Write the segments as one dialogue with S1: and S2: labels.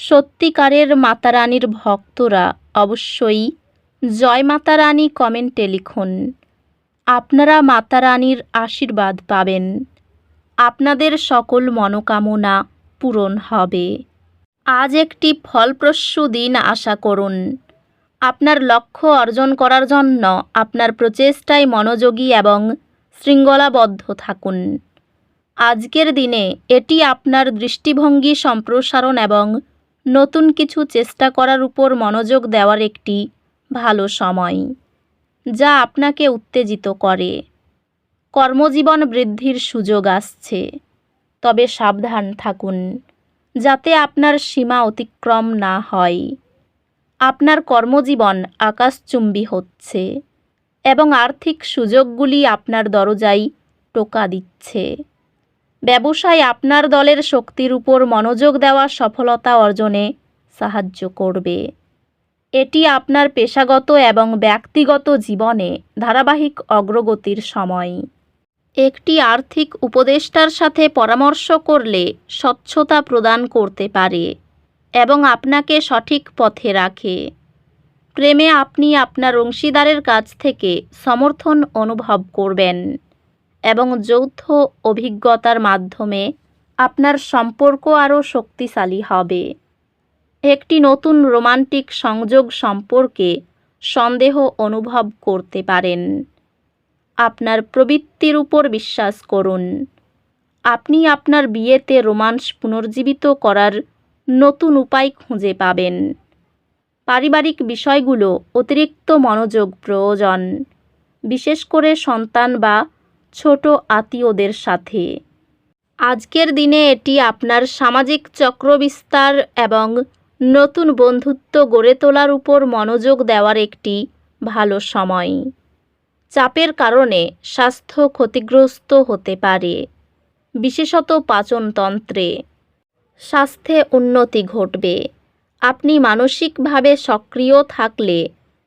S1: সত্যিকারের মাতারানীর ভক্তরা অবশ্যই জয় মাতারানী কমেন্টে লিখুন। আপনারা মাতারানীর আশীর্বাদ পাবেন। আপনাদের সকল মনোকামনা পূরণ হবে। আজ একটি ফলপ্রসূ দিন আশা করুন। আপনার লক্ষ্য অর্জন করার জন্য আপনার প্রচেষ্টায় মনোযোগী এবং শৃঙ্খলাবদ্ধ থাকুন। আজকের দিনে এটি আপনার দৃষ্টিভঙ্গি সম্প্রসারণ এবং নতুন কিছু চেষ্টা করার উপর মনোযোগ দেওয়ার একটি ভালো সময়, যা আপনাকে উত্তেজিত করে। কর্মজীবন বৃদ্ধির সুযোগ আসছে। তবে সাবধান থাকুন, যাতে আপনার সীমা অতিক্রম না হয়। আপনার কর্মজীবন আকাশচুম্বী হচ্ছে এবং আর্থিক সুযোগগুলি আপনার দরজায় টোকা দিচ্ছে। ব্যবসায় আপনার দলের শক্তির উপর মনোযোগ দেওয়া সফলতা অর্জনে সাহায্য করবে। এটি আপনার পেশাগত এবং ব্যক্তিগত জীবনে ধারাবাহিক অগ্রগতির সময়। একটি আর্থিক উপদেষ্টার সাথে পরামর্শ করলে স্বচ্ছতা প্রদান করতে পারে এবং আপনাকে সঠিক পথে রাখে। প্রেমে আপনি আপনার অংশীদারের কাছ থেকে সমর্থন অনুভব করবেন। এবং যৌথ অভিজ্ঞতার মাধ্যমে আপনার সম্পর্ক আরও শক্তিশালী হবে। একটি নতুন রোমান্টিক সংযোগ সম্পর্কে সন্দেহ অনুভব করতে পারেন। আপনার প্রবৃত্তির উপর বিশ্বাস করুন। আপনি আপনার বিয়েতে রোমান্স পুনর্জীবিত করার নতুন উপায় খুঁজে পাবেন। পারিবারিক বিষয়গুলো অতিরিক্ত মনোযোগ প্রয়োজন। বিশেষ করে সন্তান বা ছোট আত্মীয়দের সাথে। আজকের দিনে এটি আপনার সামাজিক চক্র বিস্তার এবং নতুন বন্ধুত্ব গড়ে তোলার উপর মনোযোগ দেওয়ার একটি ভালো সময়। চাপের কারণে স্বাস্থ্য ক্ষতিগ্রস্ত হতে পারে, বিশেষত পাচনতন্ত্রে। স্বাস্থ্যে উন্নতি ঘটবে। আপনি মানসিকভাবে সক্রিয় থাকলে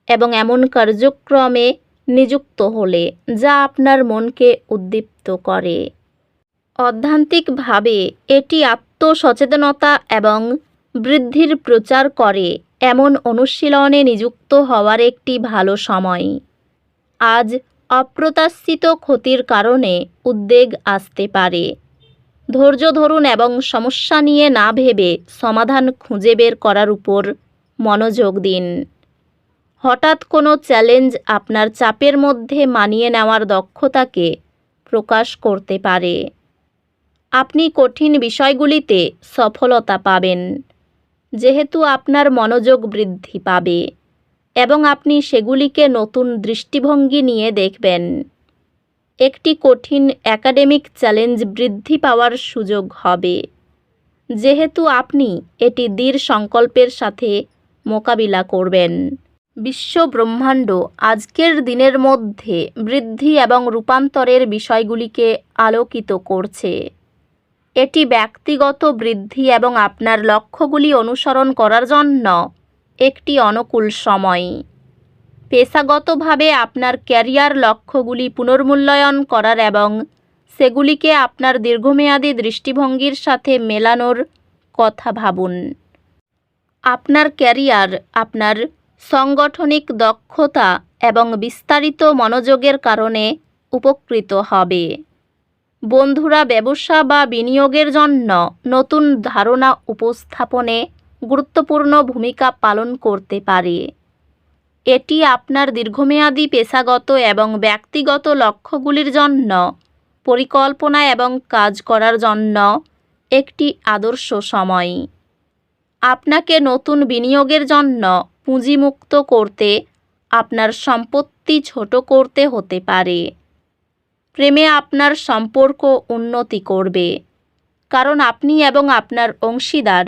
S1: এবং এমন কার্যক্রমে নিযুক্ত হলে যা আপনার মনকে উদ্দীপ্ত করে। অধ্যান্তিকভাবে, এটি আত্মসচেতনতা এবং বৃদ্ধির প্রচার করে এমন অনুশীলনে নিযুক্ত হওয়ার একটি ভালো সময়। আজ অপ্রত্যাশিত ক্ষতির কারণে উদ্বেগ আসতে পারে। ধৈর্য ধরুন এবং সমস্যা নিয়ে না ভেবে সমাধান খুঁজে বের করার উপর মনোযোগ দিন। হঠাৎ কোনো চ্যালেঞ্জ আপনার চাপের মধ্যে মানিয়ে নেওয়ার দক্ষতাকে প্রকাশ করতে পারে। আপনি কঠিন বিষয়গুলিতে সফলতা পাবেন, যেহেতু আপনার মনোযোগ বৃদ্ধি পাবে এবং আপনি সেগুলিকে নতুন দৃষ্টিভঙ্গি নিয়ে দেখবেন। একটি কঠিন একাডেমিক চ্যালেঞ্জ বৃদ্ধি পাওয়ার সুযোগ হবে, যেহেতু আপনি এটি দৃঢ় সংকল্পের সাথে মোকাবিলা করবেন। বিশ্ব ব্রহ্মাণ্ড আজকের দিনের মধ্যে বৃদ্ধি এবং রূপান্তরের বিষয়গুলিকে আলোকিত করছে। এটি ব্যক্তিগত বৃদ্ধি এবং আপনার লক্ষ্যগুলি অনুসরণ করার জন্য একটি অনুকূল সময়। পেশাগতভাবে আপনার ক্যারিয়ার লক্ষ্যগুলি পুনর্মূল্যায়ন করার এবং সেগুলিকে আপনার দীর্ঘমেয়াদী দৃষ্টিভঙ্গির সাথে মেলানোর কথা ভাবুন। আপনার ক্যারিয়ার, আপনার সাংগঠনিক দক্ষতা এবং বিস্তারিত মনোযোগের কারণে উপকৃত হবে। বন্ধুরা, ব্যবসা বা বিনিয়োগের জন্য নতুন ধারণা উপস্থাপনে গুরুত্বপূর্ণ ভূমিকা পালন করতে পারে। এটি আপনার দীর্ঘমেয়াদী, পেশাগত এবং ব্যক্তিগত লক্ষ্যগুলির জন্য, পরিকল্পনা এবং কাজ করার জন্য একটি আদর্শ সময়। আপনাকে নতুন বিনিয়োগের জন্য পুঁজিমুক্ত করতে, আপনার সম্পত্তি ছোট করতে হতে পারে। প্রেমে আপনার সম্পর্ক উন্নতি করবে। কারণ আপনি এবং আপনার অংশীদার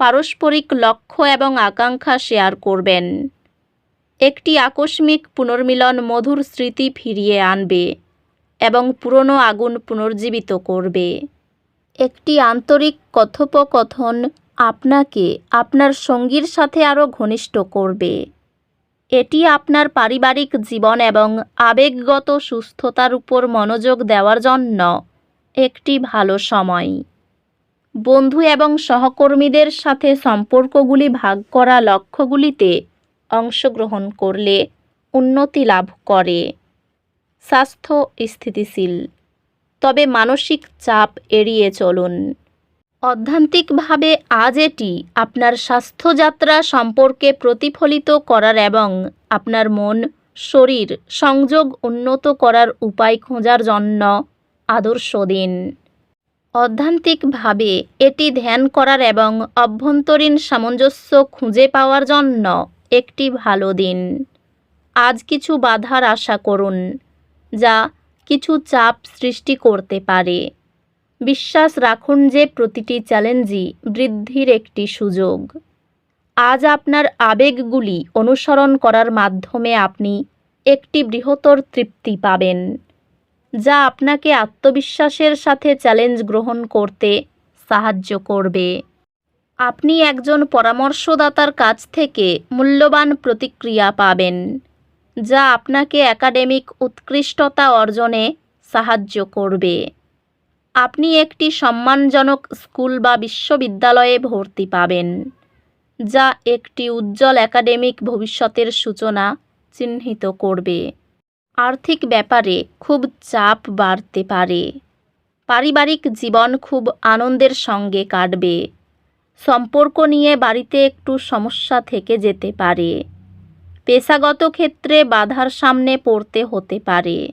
S1: পারস্পরিক লক্ষ্য এবং আকাঙ্ক্ষা শেয়ার করবেন। একটি আকস্মিক পুনর্মিলন মধুর স্মৃতি ফিরিয়ে আনবে এবং পুরনো আগুন পুনর্জীবিত করবে। একটি আন্তরিক কথোপকথন আপনাকে আপনার সঙ্গীর সাথে আরও ঘনিষ্ঠ করবে। এটি আপনার পারিবারিক জীবন এবং আবেগগত সুস্থতার উপর মনোযোগ দেওয়ার জন্য একটি ভালো সময়। বন্ধু এবং সহকর্মীদের সাথে সম্পর্কগুলি ভাগ করা লক্ষ্যগুলিতে অংশগ্রহণ করলে উন্নতি লাভ করে। স্বাস্থ্য স্থিতিশীল, তবে মানসিক চাপ এড়িয়ে চলুন। অধ্যান্তিকভাবে আজ এটি আপনার স্বাস্থ্যযাত্রা সম্পর্কে প্রতিফলিত করার এবং আপনার মন, শরীর সংযোগ উন্নত করার উপায় খোঁজার জন্য আদর্শ দিন। অধ্যান্তিকভাবে এটি ধ্যান করার এবং অভ্যন্তরীণ সামঞ্জস্য খুঁজে পাওয়ার জন্য একটি ভালো দিন। আজ কিছু বাধার আশা করুন, যা কিছু চাপ সৃষ্টি করতে পারে। বিশ্বাস রাখুন যে প্রতিটি চ্যালেঞ্জই বৃদ্ধির একটি সুযোগ। আজ আপনার আবেগগুলি অনুসরণ করার মাধ্যমে আপনি একটি বৃহত্তর তৃপ্তি পাবেন, যা আপনাকে আত্মবিশ্বাসের সাথে চ্যালেঞ্জ গ্রহণ করতে সাহায্য করবে। আপনি একজন পরামর্শদাতার কাছ থেকে মূল্যবান প্রতিক্রিয়া পাবেন, যা আপনাকে একাডেমিক উৎকৃষ্টতা অর্জনে সাহায্য করবে। আপনি একটি সম্মানজনক স্কুল বা বিশ্ববিদ্যালয়ে ভর্তি পাবেন, যা একটি উজ্জ্বল একাডেমিক ভবিষ্যতের সূচনা চিহ্নিত করবে। আর্থিক ব্যাপারে খুব চাপ বাড়তে পারে। পারিবারিক জীবন খুব আনন্দের সঙ্গে কাটবে। সম্পর্ক নিয়ে বাড়িতে একটু সমস্যা থেকে যেতে পারে। পেশাগত ক্ষেত্রে বাধার সামনে পড়তে হতে পারে।